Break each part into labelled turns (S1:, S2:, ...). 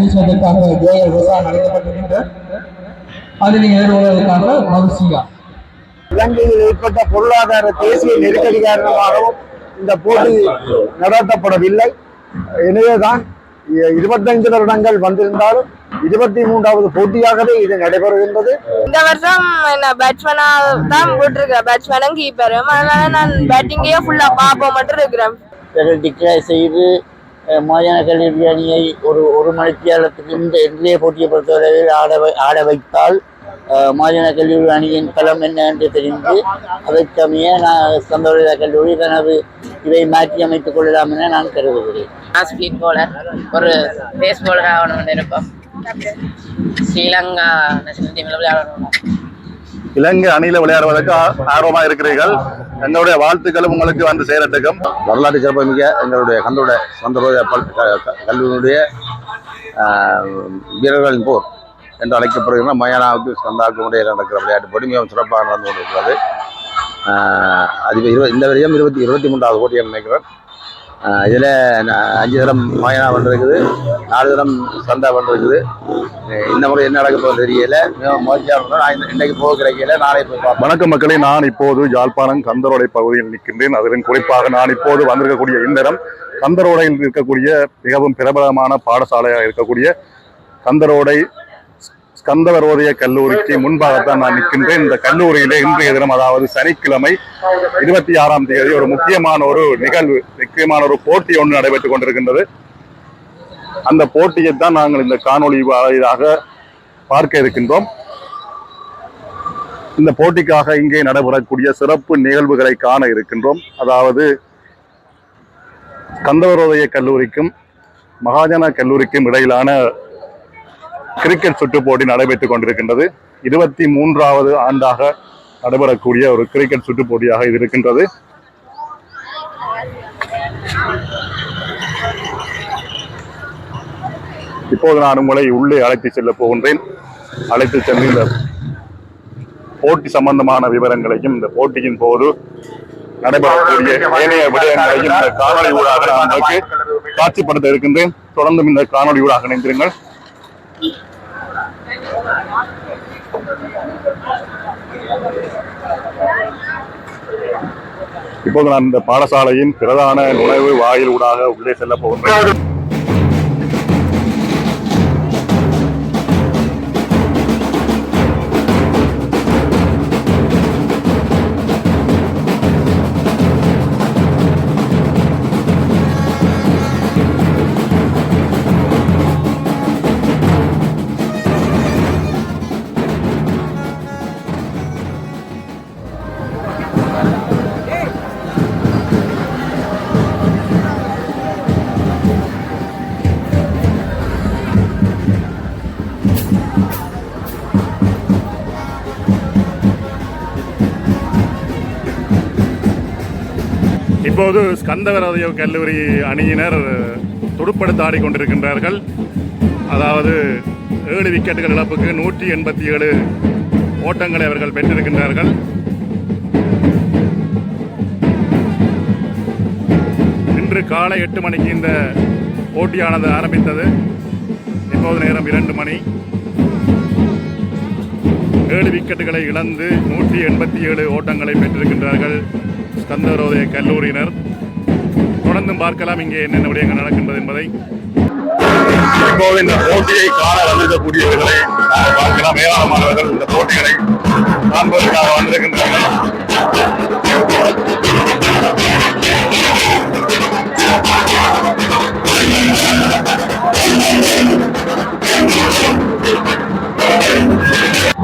S1: வீசுவதற்காக Joel விவசாயம் நடத்தப்பட்டிருக்கின்ற அது நீங்கள் எதிர்கொள்வதற்காக மகிழ்ச்சியா
S2: இலங்கையில் ஏற்பட்ட பொருளாதார தேசிய நெருக்கடி காரணமாகவும் இந்த போட்டி நடத்தப்படவில்லை. எனவேதான் இருபத்தைந்து வருடங்கள் வந்திருந்தாலும் இருபத்தி மூன்றாவது போட்டியாகவே இது நடைபெறுகின்றது.
S3: இந்த வருஷம் என்ன பேட்ஸ்மேனா தான் போட்டிருக்கேன் பேட்ஸ்மேனும் கீப்பரும் அதனால நான் பேட்டிங்கே ஃபுல்லா பார்ப்போம் மட்டும் இருக்கிறேன்.
S4: டிக்ளேர் செய்து மாகாண கல்வி அணியை ஒரு ஒரு மணித்தியாலத்துக்கு இந்த இன்றைய போட்டியை பொறுத்தவரையில் ஆட வை- ஆட வைத்தால் மாகாண கல்லூரி அணியின் களம் என்ன என்று தெரிந்து அதற்கமைய நான் சந்தோஷ கல்லூரி தனது இதை மாற்றி அமைத்துக் கொள்ளலாம் என நான் கருதுகிறேன்.
S5: ஸ்பீட் போலர் ஒரு பேஸ் போலர் ஆகணும்னு இருப்போம் ஸ்ரீலங்கா நேஷனல் டீமில் விளையாடணும்
S6: இலங்கை அணியில விளையாடுவதற்கு ஆர்வமாக ஆர்வமா இருக்கிறீர்கள். எங்களுடைய வாழ்த்துக்களும் உங்களுக்கு வந்து சேரட்டுக்கும். வரலாற்று சிறப்புமிக்க எங்களுடைய கந்தோட கந்தரோட பல் வீரர்களின் போர் என்று அழைக்கப்படுகிற மயானாவுக்கு ஸ்கந்தாவுக்கும் இடையில் நடக்கிற விளையாட்டு போட்டி மிகவும் சிறப்பாக நடந்து கொண்டிருக்கிறது. அது இருபது இந்த வரையும் இருபத்தி இருபத்தி மூன்றாவது போட்டியை நினைக்கிறேன். இதில் அஞ்சு தரம் மாயனா பண்ணிருக்குது நாலு தரம் சந்தா பண்ணிருக்குது இந்த முறை என்ன நடக்க போகிறது தெரியல. மிகவும் மகிழ்ச்சியாக இருந்தால் இன்னைக்கு போக கிடைக்கல நாளை போய் பார்ப்போம்.
S7: வணக்கம் மக்களே நான் இப்போது யாழ்ப்பாணம் கந்தரோடை பகுதியில் நிற்கின்றேன். அதிலும் குறிப்பாக நான் இப்போது வந்திருக்கக்கூடிய இந்த இடம் கந்தரோடையில் இருக்கக்கூடிய மிகவும் பிரபலமான பாடசாலையாக இருக்கக்கூடிய கந்தரோடை ஸ்கந்தவரோதய கல்லூரிக்கு முன்பாகத்தான் நான் நிற்கின்றேன். இந்த கல்லூரியிலே இன்றைய தினம் அதாவது சனிக்கிழமை இருபத்தி ஆறாம் தேதி ஒரு முக்கியமான ஒரு நிகழ்வு முக்கியமான ஒரு போட்டி ஒன்று நடைபெற்றுக் கொண்டிருக்கின்றது. அந்த போட்டியை தான் நாங்கள் இந்த காணொளி வாயிலாக பார்க்க இருக்கின்றோம். இந்த போட்டிக்காக இங்கே நடைபெறக்கூடிய சிறப்பு நிகழ்வுகளை காண இருக்கின்றோம். அதாவது கந்தவரோதய கல்லூரிக்கும் மகாஜன கல்லூரிக்கும் இடையிலான கிரிக்கெட் சுற்று போட்டி நடைபெற்றுக் கொண்டிருக்கின்றது. இருபத்தி மூன்றாவது ஆண்டாக நடைபெறக்கூடிய ஒரு கிரிக்கெட் சுற்று போட்டியாக இது இருக்கின்றது. இப்போது நான் உங்களை உள்ளே அழைத்து செல்ல போகின்றேன். அழைத்து சென்று இந்த போட்டி சம்பந்தமான விவரங்களையும் இந்த போட்டியின் போது நடைபெறக்கூடிய ஏனைய விடயங்களையும் இந்த காணொலி ஊடாக நான் உங்களுக்கு காட்சிப்படுத்த இருக்கின்றேன். தொடர்ந்தும் இந்த காணொலி ஊடாக இணைந்திருங்கள். இப்போது நான் இந்த பாடசாலையின் பிரதான நுழைவு வாயில் ஊடாக உள்ளே செல்ல போகின்றேன். இப்போது ஸ்கந்தவரதய கல்லூரி அணியினர் துடுப்படுத்த ஆடிக்கொண்டிருக்கின்றார்கள் அதாவது ஏழு விக்கெட்டுகள் இழப்புக்கு நூற்றி எண்பத்தி ஏழு ஓட்டங்களை அவர்கள் பெற்றிருக்கின்றார்கள். இன்று காலை எட்டு மணிக்கு இந்த போட்டியானது ஆரம்பித்தது. இப்போது நேரம் இரண்டு மணி. ஏழு விக்கெட்டுகளை இழந்து நூற்றி எண்பத்தி ஏழு ஓட்டங்களை பெற்றிருக்கின்றார்கள். ஸ்கந்தரோதய கல்லூரியினர். தொடர்ந்தும் பார்க்கலாம் இங்கே என்னென்ன விடயங்கள் நடக்கின்றது என்பதை. இப்போது இந்த போட்டியை காண வந்திருக்கக்கூடியவர்களை நாங்கள் பார்க்கலாம். ஏராளமானவர்கள் இந்த போட்டிகளை காண்பதற்காக வந்திருக்கின்றனர்.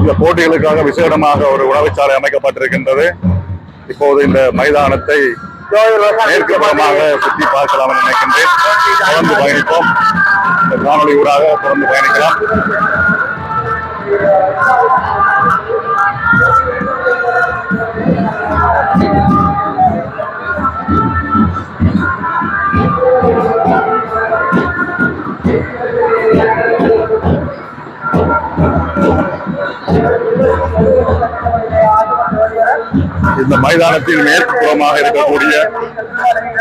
S7: இந்த போட்டிகளுக்காக விசேடமாக ஒரு உணவுச்சாலை அமைக்கப்பட்டிருக்கின்றது. இப்போது இந்த மைதானத்தை மேற்கு புறமாக சுற்றி பார்க்கலாம் நினைக்கின்றேன். தொடர்ந்து பயணிப்போம். இந்த காணொலி ஊடாக தொடர்ந்து பயணிக்கலாம். இந்த மைதானத்தில் மேற்கு புறமாக இருக்கக்கூடிய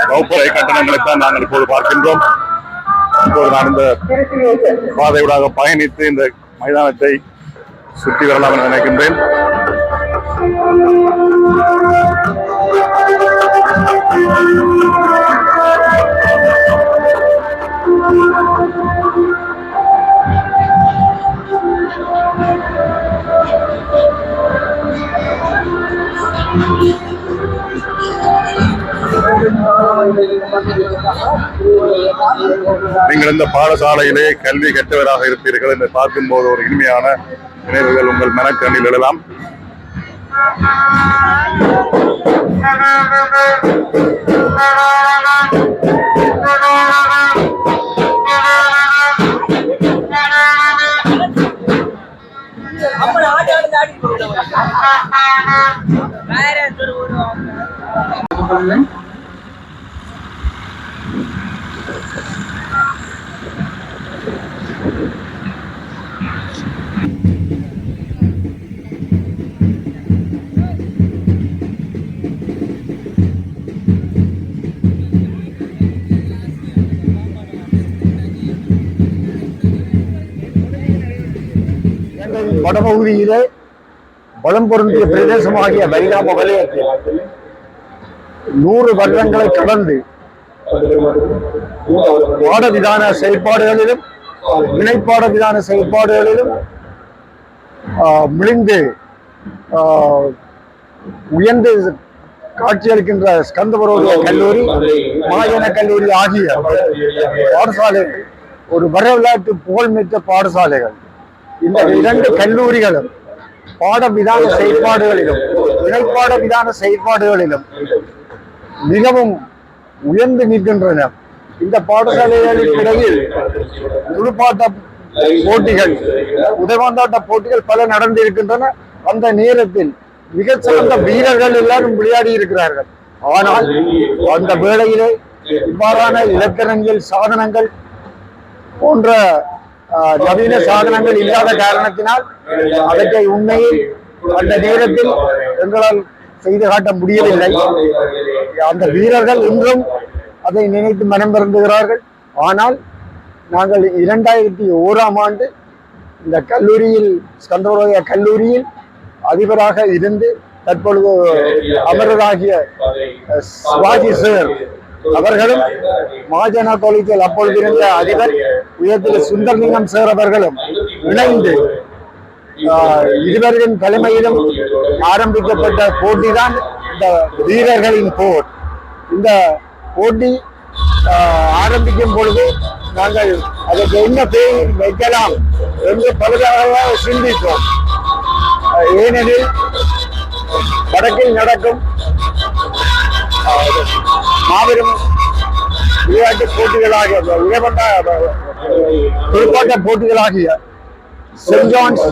S7: வகுப்பறை கட்டணங்களை தான் நாங்கள் இப்போது பார்க்கின்றோம். இப்போது நான் இந்த பாதையூடாக பயணித்து இந்த மைதானத்தை சுற்றி வரலாம் என நினைக்கின்றேன். நீங்கள் இந்த பாடசாலையிலே கல்வி கற்றவராக இருப்பீர்கள் என்று பார்க்கும்போது ஒரு இனிமையான நினைவுகள் உங்கள் மனக்கண்ணில் எழலாம்.
S2: வடபகுதியிலே வளம் பொருந்திய பிரதேசமாகிய வைகாம வலயத்தில் நூறு வருடங்களை கடந்து பாடவிதான செயல்பாடுகளிலும் இணைப்பாட விதான செயல்பாடுகளிலும் மிளிந்து உயர்ந்து காட்சியளிக்கின்ற ஸ்கந்தபரோதிய கல்லூரி மகாஜன கல்லூரி ஆகிய பாடசாலைகள் ஒரு வரலாற்று புகழ்மிக்க பாடசாலைகள். இந்த இரண்டு கல்லூரிகளும் பாட விதான செயல்பாடுகளிலும் இணைப்பாட விதான செயல்பாடுகளிலும் மிகவும் உயர்ந்து நிற்கின்றன. இந்த பாடசாலைகளுக்கு இடையில் துடுப்பாட்ட போட்டிகள் உதவாந்தாட்ட போட்டிகள் பல நடந்திருக்கின்றன. அந்த நேரத்தில் மிகச் சிறந்த வீரர்கள் எல்லாரும் விளையாடி இருக்கிறார்கள். ஆனால் அந்த வேளையிலே இவ்வாறான இலக்கணங்கள் சாதனங்கள் போன்ற நவீன சாதனங்கள் இல்லாத காரணத்தினால் அவற்றை உண்மையில் அந்த நேரத்தில் எங்களால் செய்து காட்ட முடியவில்லை. அந்த வீரர்கள் இன்றும் அதை நினைத்து மனம் வருந்துகிறார்கள். ஆனால் நாங்கள் இரண்டாயிரத்தி ஓராம் ஆண்டு இந்த கல்லூரியில் ஸ்கந்தரோதய கல்லூரியில் அதிபராக இருந்து தற்பொழுது அமரராகிய அஹ், சிவாஜி சார் அவர்களும் மகாஜனா காலேஜில் அப்பொழுது இருந்த அதிபர் உயர்திரு சுந்தர்லிங்கம் சார் அவர்களும் இணைந்து இருவரின் தலைமையிலும் ஆரம்பிக்கப்பட்ட போட்டிதான் இந்த வீரர்களின் போர். இந்த போட்டி ஆரம்பிக்கும் பொழுது நாங்கள் அதற்கு என்ன பெயர் வைக்கலாம் என்று பலதாக சிந்தித்தோம். ஏனெனில் வடக்கில் நடக்கும் மாபெரும் விளையாட்டு போட்டிகளாகிய உயர்மட்ட துடுப்பாட்ட போட்டிகளாகிய சென்ட் ஜான்ஸ்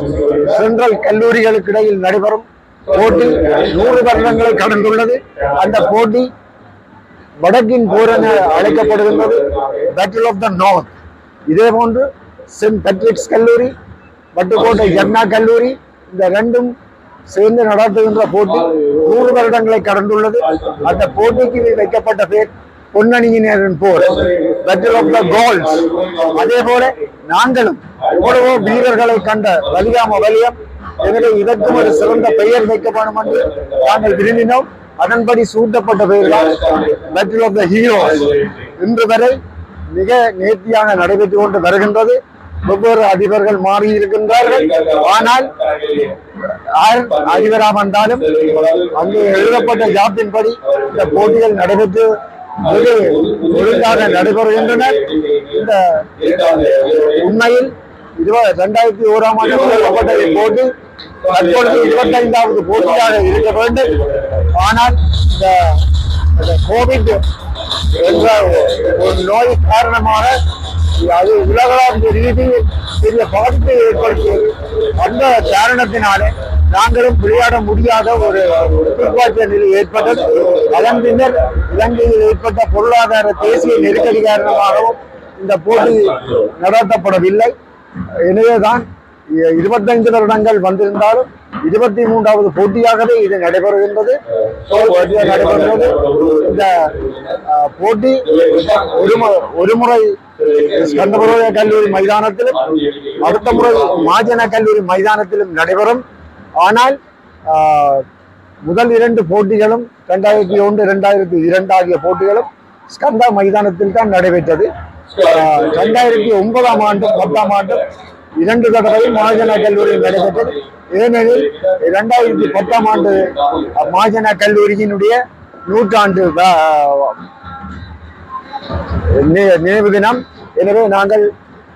S2: சென்ட்ரல் கல்லூரிகளுக்கு இடையில் நடைபெறும் போட்டி நூறு வருடங்களை கடந்துள்ளது. அந்த போட்டி வடக்கின் போர் என அழைக்கப்படுகின்றது. பேட்டில் ஆஃப் த நார்த் இதே போன்று சென்ட் பேட்ரிக்ஸ் கல்லூரி வட்டுக்கோட்டை ஜம்னா கல்லூரி இந்த ரெண்டும் சேர்ந்து நடத்துகின்ற போட்டி நூறு வருடங்களை கடந்துள்ளது. அந்த போட்டிக்கு வைக்கப்பட்ட பேர் பொன்னணியினரின் போர். பெட்டர் ஆஃப் த கோல்ஸ் அதே போல நாங்களும் எவ்வளவோ வீரர்களை கண்ட வலியாம வலியம். எனவே இதற்கும் ஒரு சிறந்த பெயர் வைக்கப்படும் என்று நாங்கள் விரும்பினோம். அதன்படி சூட்டப்பட்ட பெயர் தான் ஆஃப் த ஹீரோஸ் இன்று வரை மிக நேர்த்தியாக நடைபெற்று கொண்டு வருகின்றது. ஒவ்வொரு அதிபர்கள் மாறி இருக்கின்றார்கள். ஆனால் யார் அதிபராக வந்தாலும் அங்கு எழுதப்பட்ட ஜாப்பின்படி இந்த போட்டிகள் நடைபெற்று வெகு ஒழுங்காக நடைபெறுகின்றன. இந்த உண்மையில் இருபது ரெண்டாயிரத்தி ஓராம் ஆண்டு தொடங்கப்பட்ட இப்போட்டி தற்பொழுது இருபத்தைந்தாவது போட்டியாக இருக்க வேண்டும். ஆனால் இந்த இந்த கோவிட் என்ற ஒரு நோய் காரணமாக அது உலகளாவிய ரீதியில் பெரிய பாதிப்பை ஏற்படுத்தியது. அந்த காரணத்தினாலே நாங்களும் விளையாட முடியாத ஒரு துப்பாக்கிய நிலை ஏற்பட்டது. அதன் பின்னர் இலங்கையில் ஏற்பட்ட பொருளாதார தேசிய நெருக்கடி காரணமாகவும் இந்த போட்டி நடத்தப்படவில்லை. எனவேதான் இருபத்தஞ்சு வருடங்கள் வந்திருந்தாலும் இருபத்தி மூன்றாவது போட்டியாகவே இது நடைபெறுகின்றது. நடைபெறுகிறது இந்த போட்டி ஒரு மு- ஒரு முறை கல்லூரி மைதானத்திலும் அடுத்த முறை மாஜன கல்லூரி மைதானத்திலும் நடைபெறும். ஆனால் ஆஹ், முதல் இரண்டு போட்டிகளும் ரெண்டாயிரத்தி ஒன்று ரெண்டாயிரத்தி இரண்டு ஆகிய போட்டிகளும் ஸ்கந்தா மைதானத்தில் தான் நடைபெற்றது. ரெண்டாயிரத்தி ஒன்பதாம் ஆண்டு பத்தாம் ஆண்டு இரண்டு தடவை மகாஜன கல்லூரியில் நடைபெற்றது. ஏனெனில் இரண்டாயிரத்தி பத்தாம் ஆண்டு மகாஜன கல்லூரியினுடைய நூற்றாண்டு நினைவு தினம். எனவே நாங்கள்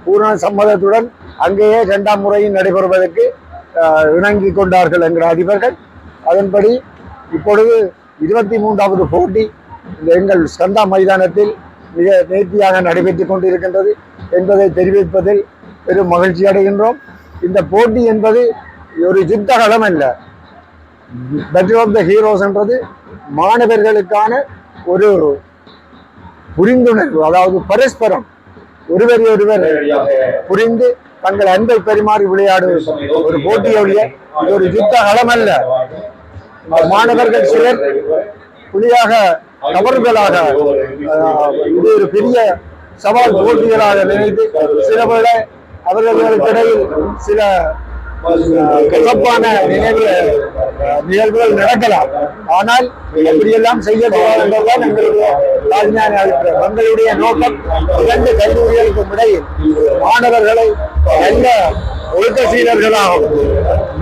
S2: பூரண சம்மதத்துடன் அங்கேயே இரண்டாம் முறையும் நடைபெறுவதற்கு இணங்கி கொண்டார்கள் எங்கள் அதிபர்கள். அதன்படி இப்பொழுது இருபத்தி மூன்றாவது போட்டி எங்கள் ஸ்கந்தா மைதானத்தில் மிக நேர்த்தியாக நடைபெற்று கொண்டிருக்கின்றது என்பதை தெரிவிப்பதில் பெரும் மகிழ்ச்சி அடைகின்றோம். இந்த போட்டி என்பது ஒரு யுத்த களம் அல்ல. பெட்டர் ஆஃப் த ஹீரோஸ் என்றது மாணவர்களுக்கான ஒரு புரிந்துணர்வு அதாவது பரஸ்பரம். ஒருவரை ஒருவர் புரிந்து தங்கள் அன்பை பரிமாறி விளையாடும் ஒரு போட்டியுடைய இது ஒரு யுத்த களம் அல்ல. மாணவர்கள் சிலர் புலியாக தவறுதலாக இது ஒரு பெரிய சவால் போட்டிகளாக நினைத்து சில அவர்களுக்கிடையில் சில கசப்பான நினைவு நிகழ்வுகள் நடக்கலாம். ஆனால் எப்படியெல்லாம் செய்யக்கூடாது என்பதுதான் எங்களுடைய தாழ்மையான அபிப்பிராயம். எங்களுடைய நோக்கம் இரண்டு கல்லூரிகளுக்கும் இடையில் மாணவர்களை நல்ல ஒழுக்க சீரர்களாகவும்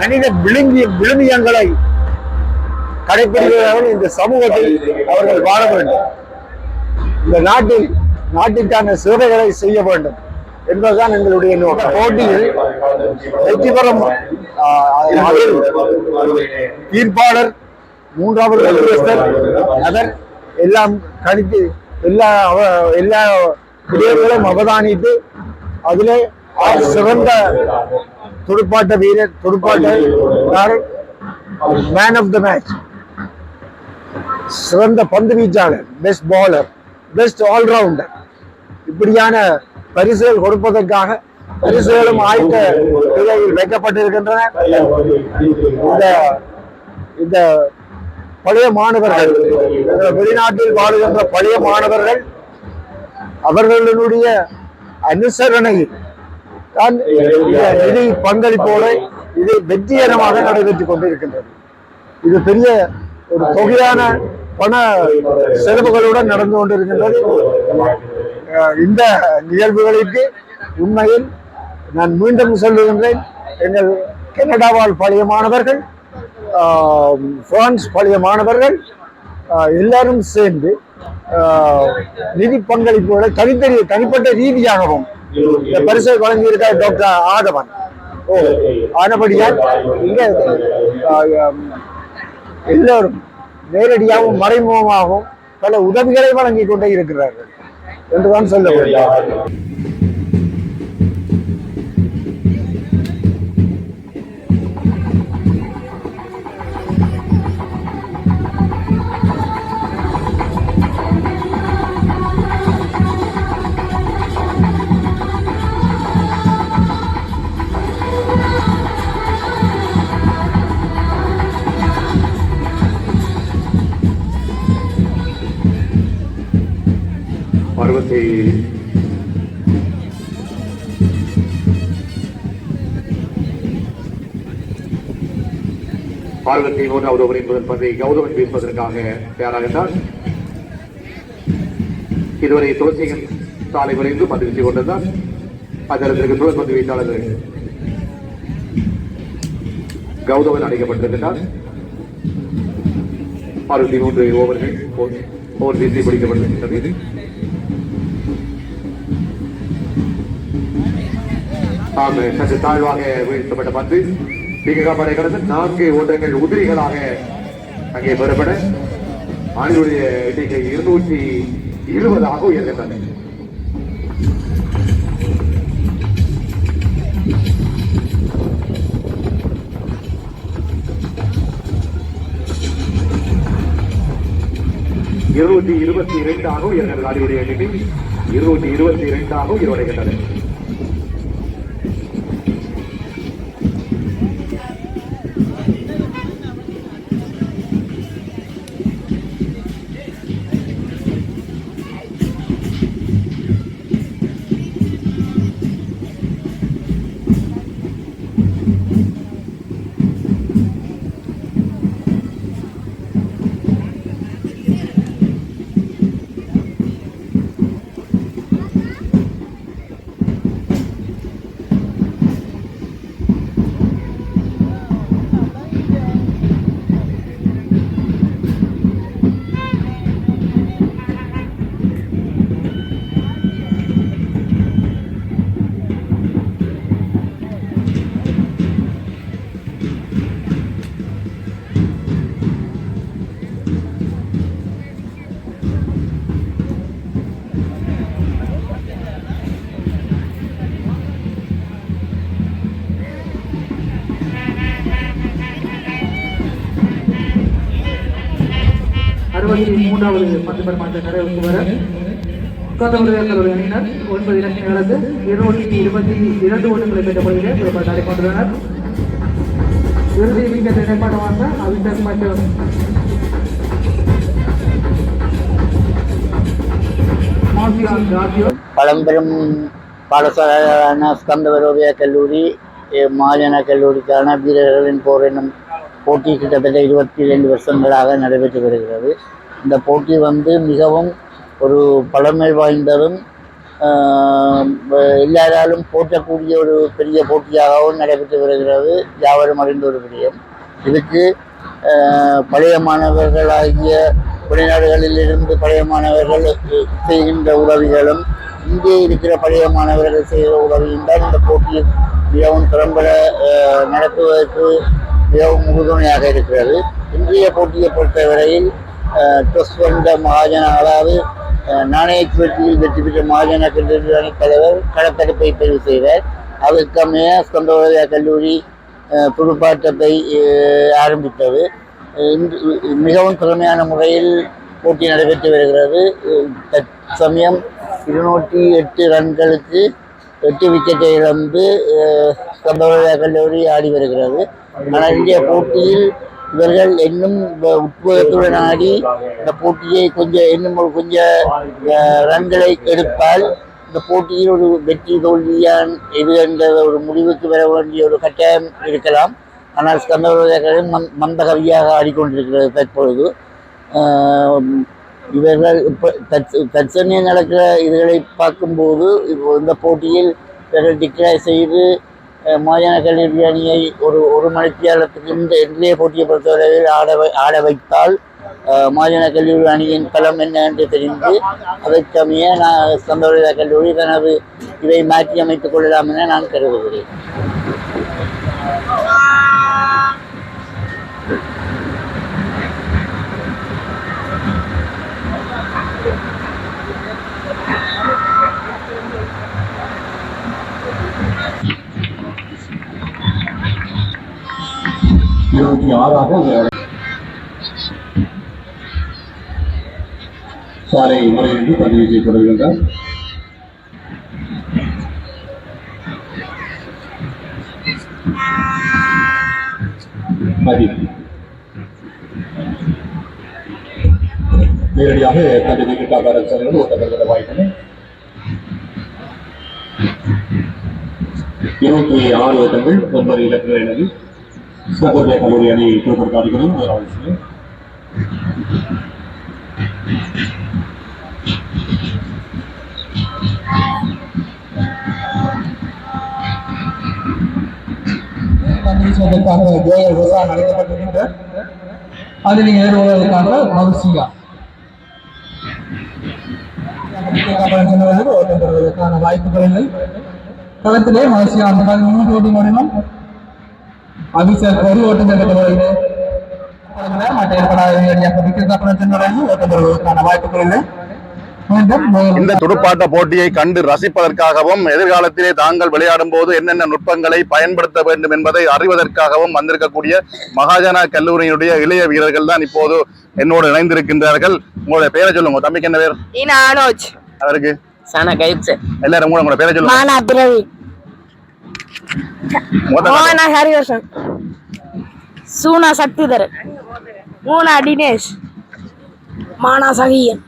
S2: மனித விழுங்கிய விழுமியங்களை கடைபிடிக்கிறவர்கள் இந்த சமூகத்தில் அவர்கள் வாழ வேண்டும். இந்த நாட்டில் நாட்டிற்கான சேவைகளை செய்ய வேண்டும். என்பதுதான் எங்களுடைய நோக்கம். போட்டியில் வெற்றி பெறும் தீர்ப்பாளர் மூன்றாவது மத்தியஸ்தர் அவர் எல்லாம் கணித்து எல்லா எல்லா விடயங்களையும் அவதானித்து அதிலே சிறந்த துடுப்பாட்ட வீரர் துடுப்பாட்ட மேன் ஆஃப் த மேட்ச் சிறந்த பந்து வீச்சாளர் பெஸ்ட் பாலர் பெஸ்ட் ஆல்ரவுண்டர் இப்படியான பரிசுகள் கொடுப்பதற்காக பரிசுகளும் ஆயுத நிலையில் வைக்கப்பட்டிருக்கின்றன. இந்த இந்த பழைய மாணவர்கள் இந்த வெளிநாட்டில் வாழுகின்ற பழைய மாணவர்கள் அவர்களுடைய அனுசரணையில் தான் நிதி பங்களிப்போடு இது வெற்றிகரமாக நடைபெற்றுக் கொண்டிருக்கின்றது. இது பெரிய ஒரு தொகையான பண செலவுகளுடன் நடந்து கொண்டிருக்கின்றது. இந்த நிகழ்வுகளுக்கு உண்மையில் நான் மீண்டும் சொல்லுகின்றேன். எங்கள் கனடாவால் பழைய மாணவர்கள் பிரான்ஸ் பழைய மாணவர்கள் எல்லாரும் சேர்ந்து நிதி பங்களிப்புகளை தனித்தனி தனிப்பட்ட ரீதியாகவும் இந்த பரிசை வழங்கியிருக்கார் டாக்டர் ஆதவன். ஓ ஆனபடியால் இங்கே எல்லோரும் நேரடியாகவும் மறைமுகமாகவும் பல உதவிகளை வழங்கி கொண்டே இருக்கிறார்கள். என்றுதான் சொல்ல முடியும்.
S8: அறுபத்தி அறுபத்தி மூன்றாவது ஓவர் என்பதன் பந்தை கௌதமன் தயாராக தயாராகின்றார் இதுவரை துளசிகள் சாலை விரைந்து பந்து வீசிக் கொண்டிருந்தார். அதற்கு துளசி பந்து வீச்சாளர் கௌதமன் அழைக்கப்பட்டிருக்கிறார் அறுபத்தி மூன்று ஓவர்கள் ஓர் வீசி பிடிக்கப்பட்டிருக்கிறது சற்று தாழ்வாக வீழ்த்தப்பட்ட பந்து. பீககாமரை கடந்து நான்கு ஓட்டங்கள் உதிரிகளாக அங்கே பெறப்பட அணியுடைய எண்ணிக்கை இருநூற்றி இருபதாக உயர்கின்றன இருநூற்றி இருபத்தி இரண்டாக உயர்கிறது அணியுடைய எண்ணிக்கை. இருநூற்றி இருபத்தி இரண்டாக உயர்வடைகின்றன
S1: மூன்றாவது பத்து பெருமாட்ட நிறைவுக்கு வர அணியினர் ஒன்பது இருநூற்றி இருபத்தி இரண்டு பெற்ற பகுதியில் இறுதி விக்கெட் இடைப்பாட்டமாக மற்றும்
S4: பழம்பெரும் பாடசாலையான ஸ்கந்தவரோவிய கல்லூரி மாஜன கல்லூரிக்கான வீரர்களின் போர் என்னும் போட்டி கிட்டத்தட்ட இருபத்தி ரெண்டு வருஷங்களாக நடைபெற்று வருகிறது. இந்த போட்டி வந்து மிகவும் ஒரு பழமை வாய்ந்ததும் எல்லாராலும் போற்றக்கூடிய ஒரு பெரிய போட்டியாகவும் நடைபெற்று வருகிறது. யாவரும் அறிந்த ஒரு விடயம். இதுக்கு பழைய மாணவர்களாகிய வெளிநாடுகளில் இருந்து பழைய மாணவர்கள் செய்கின்ற உதவிகளும் இங்கே இருக்கிற பழைய மாணவர்கள் செய்கிற உதவியும் தான் இந்த போட்டியை மிகவும் திறம்பட நடத்துவதற்கு மிகவும் உறுதுணையாக இருக்கிறது. இன்றைய போட்டியை பொறுத்தவரையில் ட்ரஸ்ட் வந்த மகாஜன அதாவது அஹ், நாணய வெற்றி பெற்ற மகாஜன கல்லூரி தலைவர் களத்தடுப்பை பதிவு செய்தார். அதற்கமைய ஸ்கந்தோதயா கல்லூரி புதுப்பாட்டத்தை ஆரம்பித்தது. மிகவும் திறமையான முறையில் போட்டி நடைபெற்று வருகிறது. தற்சமயம் இருநூற்றி எட்டு ரன்களுக்கு எட்டு விக்கெட்டை இழந்து அஹ், கல்லூரி ஆடி வருகிறது. ஆனால் இந்திய போட்டியில் இவர்கள் இன்னும் வ- ஆடி இந்த போட்டியை கொஞ்சம் இன்னும் ஒரு கொஞ்சம் ரன்களை எடுப்பால் இந்த போட்டியில் ஒரு வெற்றி தோல்வியான் எது என்ற ஒரு முடிவுக்கு வர வேண்டிய ஒரு கட்டாயம் இருக்கலாம். ஆனால் ஸ்கந்தரோதயர்கள் மந் மந்தகவியாக ஆடிக்கொண்டிருக்கிறது தற்பொழுது. இவர்கள் இப்போ தற்ச தற்சமயம் நடக்கிற இதுகளை பார்க்கும்போது இப்போ இந்த போட்டியில் இவர்கள் டிக்ளேர் செய்து மோஜன கல்லூரி அணியை ஒரு ஒரு மணித்தியாலத்துக்கு இந்த இன்றைய போட்டியை பொறுத்தவரையில் ஆட வை ஆட வைத்தால் அஹ், மாஜன கல்லூரி அணியின் பலம் என்ன என்று தெரிந்து அதற்கமைய நான் சந்தோஷ கல்லூரி தனது இதை மாற்றி அமைத்துக் கொள்ளலாம் என நான் கருதுகிறேன்.
S1: இருபத்தி ஆறாக சாலை முறையின்றி பதிவு செய்யப்படுகின்றார் பதிவு. நேரடியாக தனது வீட்டுக்கார செல்வது ஒட்டப்பட்ட வாய்ப்பினை இருபத்தி ஆறு ஓட்டங்கள் ஒன்பது இலக்குகள் எனது. ஸ்கந்தோதய கல்லூரி அணி திருப்பூர் காட்டிக்கணும் அவசியம் சந்திப்பதற்காக ஜோய விழா நடத்தப்பட்டிருக்கின்ற அதில் நீங்கள் ஏறுவதற்காக மகிழ்ச்சியா ஓட்டம் பெறுவதற்கான வாய்ப்புகள் இல்லை களத்திலே மகிழ்ச்சியா அந்த மூன்று ஓட்டி வாய்ப்புகள் இல்லை மீண்டும்
S7: இந்த துடுப்பாட்ட போட்டியை கண்டு ரசிப்பதற்காகவும் எதிர்காலத்திலே தாங்கள் விளையாடும் போது என்னென்ன நுட்பங்களை பயன்படுத்த வேண்டும் என்பதை அறிவதற்காகவும் வந்திருக்கக்கூடிய மகாஜனா கல்லூரியினுடைய இளைய வீரர்கள் தான் இப்போது என்னோடு இணைந்திருக்கின்றார்கள். உங்களுடைய பெயரை சொல்லுங்க. தம்பிக்கு என்ன பேர்? அவருக்கு எல்லாரும் கூட உங்களோட பேரை சொல்லுங்க.
S3: Mona harivasan suna saktider muna dinesh mana sagiyan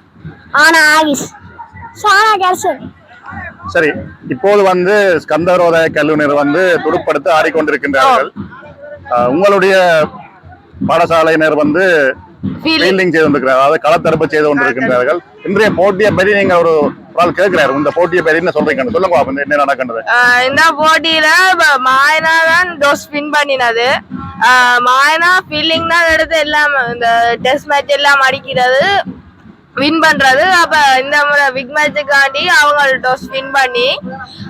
S3: ana agis sana garson
S7: சரி இப்போது வந்து ஸ்கந்தரோத கல்லூரியினர் வந்து துடுப்படுத்த ஆடிக்கொண்டிருக்கின்றார்கள். உங்களுடைய பாடசாலையினர் வந்து ஃபீல்டிங் செய்து கொண்டிருக்கிறார்கள். அதாவது களத்தடுப்பு செய்து கொண்டிருக்கின்றார்கள். இன்றைய போட்டியை பற்றி நீங்க ஒரு ஒரு ஆள் கேட்கிறாரு இந்த போட்டியை பேர் என்ன சொல்றீங்க? சொல்லுங்க என்ன நடக்கின்றது?
S3: இந்த போட்டியில மாயனா தான் டோஸ் வின் பண்ணினது. மாயனா ஃபீல்டிங் தான் எடுத்து எல்லாம் இந்த டெஸ்ட் மேட்ச் எல்லாம் அடிக்கிறது. வின் பண்றது. அப்ப இந்த முறை பிக் மேட்சுக்காண்டி அவங்க டோஸ் வின் பண்ணி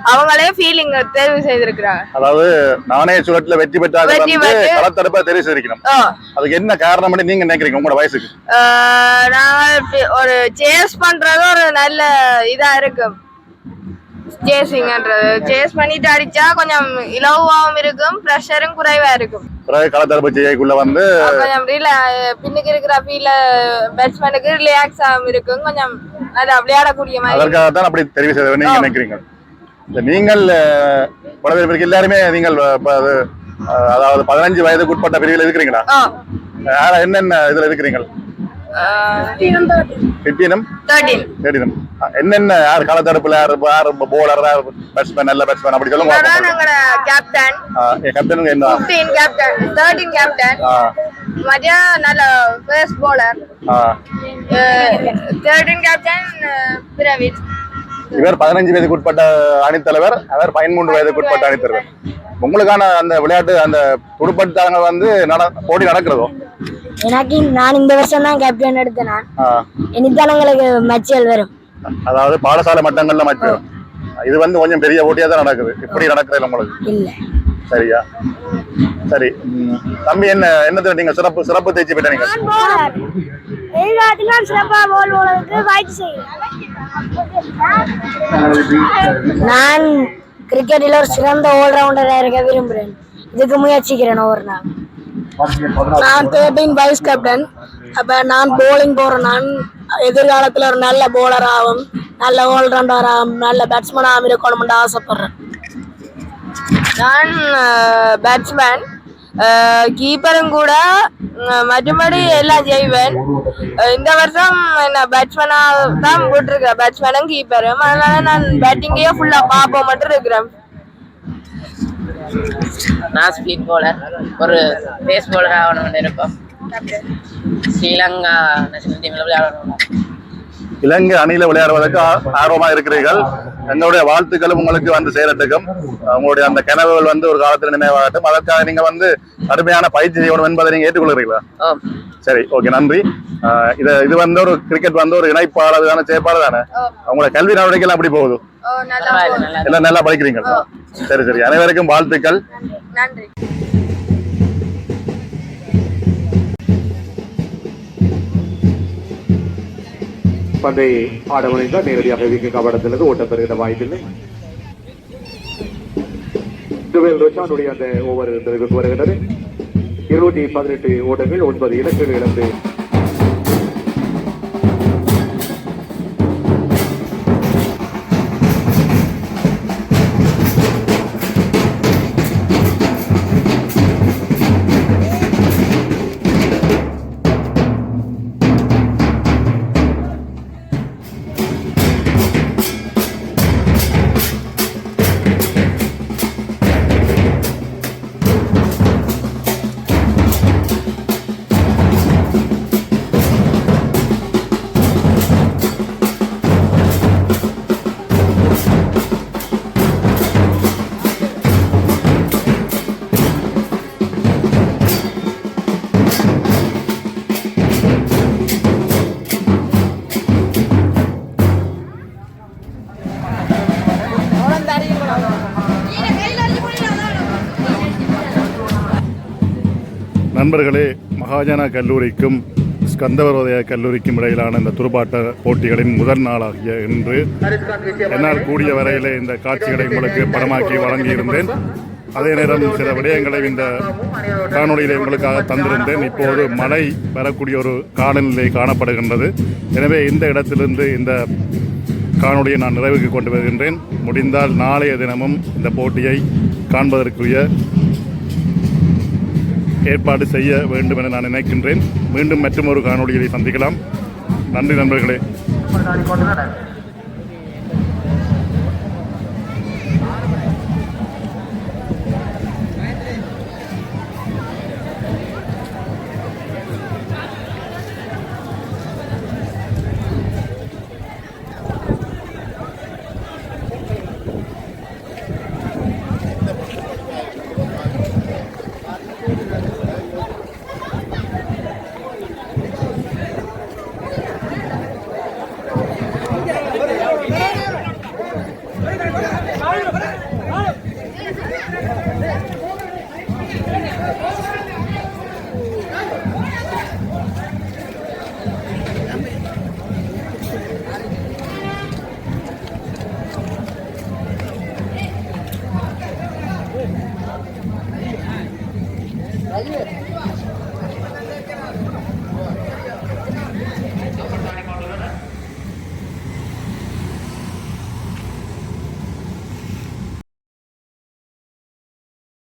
S3: அவங்களே ஃபீலிங் தேர்வு செய்திருக்கிறாங்க.
S7: அதாவது நாணய சுழற்றுல வெற்றி பெற்றாக வந்து
S3: பெற்று-
S7: களத்தடுப்பை தெரிவு செய்திருக்கணும். அதுக்கு என்ன காரணம் நீங்க நினைக்கிறீங்க உங்களோட வயசுக்கு?
S3: நாங்கள் fi- ஒரு சேஸ் பண்றது ஒரு நல்ல இதா இருக்கு. சேசிங்ன்றது சேஸ் பண்ணிட்டு அடிச்சா கொஞ்சம் இலவாவும் இருக்கும் ப்ரெஷரும் குறைவா இருக்கும்.
S7: பிறகு களத்தரப்பு செய்யக்குள்ள வந்து.
S3: கொஞ்சம் பின்னுக்கு இருக்கிற ஃபீல பேட்ஸ்மேனுக்கு ரிலாக்ஸாகவும் இருக்கும் கொஞ்சம் நல்லா விளையாடக்கூடிய மாதிரி.
S7: அதற்காகத்தான் அப்படி தெரிவு செய்த நீங்க நினைக்கிறீங்க. இந்த நீங்கள் அஹ், பல பேருக்கு எல்லாருமே நீங்கள் அது, அதாவது பதினஞ்சு வயதுக்கு உட்பட்ட பிரிவில் இருக்கிறீங்களா? என்னென்ன இதுல இருக்கிறீங்க என்னென்ன யார் களத்தடுப்புல யார் யார் போலர் யார் பேட்ஸ்மேன் நல்ல பேட்ஸ்மேன் அப்படி சொல்லுங்க
S3: எங்களோட கேப்டன்
S7: கேப்டனுங்க என்ன?
S3: ஃபிஃப்டீன் கேப்டன் தேர்ட்டீன் கேப்டன்
S7: ஆ,
S3: மதியா நல்ல ஃபர்ஸ்ட்
S7: ஆ.
S3: Thirteen captain Praveen.
S7: இவர் பதினஞ்சு வயதுக்கு உட்பட்ட அணித்தலைவர் அவர் பதிமூன்று வயதுக்கு உட்பட்ட அணித்தலைவர் உங்களுக்கான அந்த விளையாட்டு அந்த துடுப்பட்டாங்க வந்து போட்டி நடக்கிறதோ?
S9: எனக்கு நான் இந்த வருஷம் தான் கேப்டன் எடுத்தேன் எங்களுக்கு மேட்சுகள் வரும்.
S7: அதாவது பாடசாலை மட்டங்கள்ல மற்ற இது வந்து கொஞ்சம் பெரிய போட்டியா தான் நடக்குது. இப்படி நடக்கிறதில்ல உங்களுக்கு?
S9: இல்ல.
S7: சரியா? சரி. தம்பி என்ன என்னது நீங்க சிறப்பு சிறப்பு தேய்ச்சி போயிட்ட நீங்க
S9: எதிர்காலத்தில் நான் சிறப்பாக போல் நான் கிரிக்கெட்டில் ஒரு சிறந்த ஆல்ரவுண்டராக இருக்க விரும்புகிறேன் இதுக்கு முயற்சிக்கிறேன் ஒரு நாள். நான் தேர்ட்டின் வைஸ் கேப்டன் அப்போ நான் போலிங் போகிறேன் நான் எதிர்காலத்தில் ஒரு நல்ல போலர் ஆகும். நல்ல ஆல்ரவுண்டர் ஆகும். நல்ல பேட்ஸ்மேன் ஆகும். இருக்கணும்னு ஆசைப்படுறேன்.
S3: நான் பேட்ஸ்மேன் கீப்பரும் கூட மறுபடி எல்லாம் செய்வேன் இந்த வருஷம் என்ன பேட்ஸ்மேனா தான் போட்டிருக்கேன் பேட்ஸ்மேனும் கீப்பரும் அதனால நான் பேட்டிங்கையே ஃபுல்லா பார்ப்போம் மட்டும் இருக்கிறேன்
S5: நான் ஸ்பீட் போலர் ஒரு பேஸ் போலர் ஆகணும்னு இருப்போம் ஸ்ரீலங்கா நேஷனல் டீம்ல விளையாடணும்
S7: இலங்கை அணியில விளையாடுவதற்கு ஆர்வமா இருக்கிறீர்கள். எங்களுடைய வாழ்த்துக்களும் உங்களுக்கு வந்து சேரட்டுக்கும். உங்களுடைய அந்த கனவுகள் வந்து ஒரு காலத்தில் நினைவாகட்டும். அதற்காக நீங்க வந்து கடுமையான பயிற்சி செய்யணும் என்பதை நீங்க ஏற்றுக்கொள்கிறீங்களா சரி ஓகே நன்றி. ஆஹ் இது இது வந்து ஒரு கிரிக்கெட் வந்து ஒரு இணைப்பாளர் தானே செயற்பாடு தானே? உங்களோட கல்வி நடவடிக்கைகள் அப்படி போகுது? எல்லாம் நல்லா படிக்கிறீங்க சரி சரி. அனைவருக்கும் வாழ்த்துக்கள்.
S3: நன்றி.
S8: பந்தை ஆட முனைந்தால் நேரடியாக விக்கெட் கபடத்திலிருந்து ஓட்டம் பெறுகிற வாய்ப்பில்லை ஜுவேல் ரோஷானுடைய அந்த ஓவர் வருகின்றது வருகிறது. இருநூற்றி பதினெட்டு ஓட்டங்கள் ஒன்பது இலக்குகள் இழந்து
S7: நண்பர்களே மகாஜனா கல்லூரிக்கும் ஸ்கந்தவரோதய கல்லூரிக்கும் இடையிலான இந்த துடுப்பாட்ட போட்டிகளின் முதல் நாளாகிய இன்று என்னால் கூடிய வரையிலே இந்த காட்சிகளை உங்களுக்கு படமாக்கி வழங்கியிருந்தேன். அதே நேரம் சில விடயங்களை இந்த காணொலியிலே உங்களுக்காக தந்திருந்தேன். இப்போது மழை வரக்கூடிய ஒரு காலநிலை காணப்படுகின்றது. எனவே இந்த இடத்திலிருந்து இந்த காணொலியை நான் நிறைவுக்கு கொண்டு வருகின்றேன். முடிந்தால் நாளைய தினமும் இந்த போட்டியை காண்பதற்குரிய ஏற்பாடு செய்ய வேண்டும் என நான் நினைக்கின்றேன். மீண்டும் மற்றும் ஒரு காணொலிகளை சந்திக்கலாம். நன்றி நண்பர்களே.